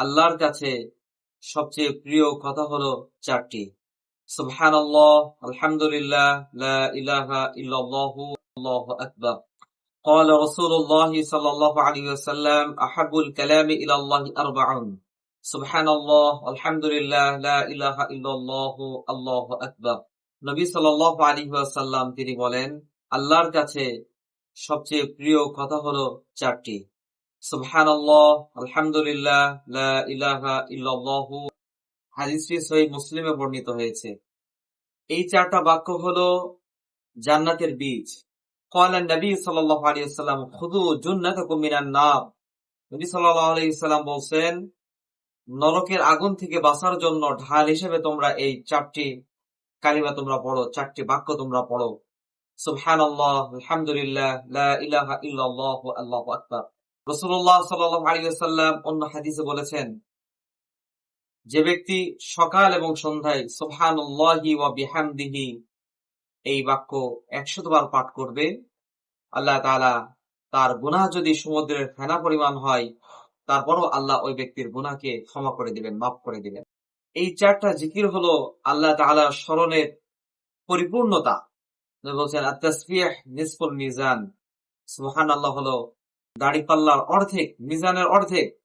আল্লাহর কাছে সবচেয়ে প্রিয় কথা হলো চারটি সুবহানাল্লাহ আলহামদুলিল্লাহ লা ইলাহা ইল্লাল্লাহু আল্লাহু আকবার قال رسول الله صلى الله عليه وسلم أحب الكلام إلى الله أربع سبحان الله الحمد لله لا إله إلا الله الله أكبر নবী সাল্লাল্লাহু আলাইহি ওয়াসাল্লাম তিনি বলেন আল্লাহর কাছে সবচেয়ে প্রিয় কথা হলো চারটি সুবহানাল্লাহ আলহামদুলিল্লাহ লা ইলাহা ইল্লাল্লাহু হাদিসটি সহিহ মুসলিমে বর্ণিত হয়েছে এই চারটা বাক্য হলো জান্নাতের বীজ قال النبي صلى الله عليه وسلم خذوا جنتكم من النار নবী সাল্লাল্লাহু আলাইহি সাল্লাম বলছেন নরকের আগুন থেকে বাঁচার জন্য ঢাল হিসেবে তোমরা এই চারটি কালিমা তোমরা পড়ো চারটি বাক্য তোমরা পড়ো সুবহানাল্লাহ আলহামদুলিল্লাহ লা ইলাহা ইল্লাল্লাহু আল্লাহু আকবার রাসূলুল্লাহ সাল্লাল্লাহু আলাইহি ওয়াসাল্লাম অন্য হাদিসে বলেছেন, যে ব্যক্তি সকাল এবং সন্ধ্যায় সুবহানাল্লাহি ওয়া বিহামদিহি এই বাক্য একশতবার পাঠ করবে, আল্লাহ তাআলা তার যদি সমুদ্রের ফেনা পরিমাণ হয়, তারপরও আল্লাহ ওই ব্যক্তির ক্ষমা করে দিবেন, মাফ করে দিবেন। এই চারটা জিকির হলো আল্লাহ তাআলার স্মরণের পরিপূর্ণতা। বলছেন সুবহানাল্লাহ হলো দাড়িপাল্লার অর্ধেক, মিজানের অর্ধেক।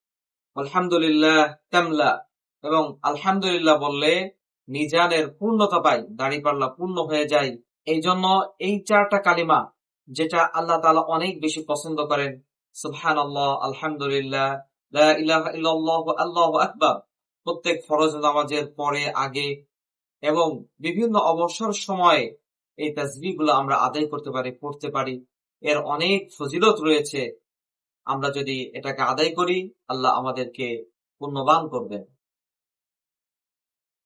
আলহামদুলিল্লাহ, তামলা। এবং আলহামদুলিল্লাহ বললে মিজানের পূর্ণতা পাই দাড়িপাল্লা পূর্ণ হয়ে যায়। এই জন্য এই চারটা কালিমা, যেটা আল্লাহ তাআলা অনেক বেশি পছন্দ করেন, সুবহানাল্লাহ, আলহামদুলিল্লাহ, লা ইলাহা আকবার, প্রত্যেক ফরজ নামাজের পরে, আগে এবং বিভিন্ন অবসর সময়ে এই তাসবিহগুলো আমরা আদায় করতে পারি, পড়তে পারি। এর অনেক ফজিলত রয়েছে। আমরা যদি এটাকে আদায় করি আল্লাহ আমাদেরকে পুণ্যবান করবেন।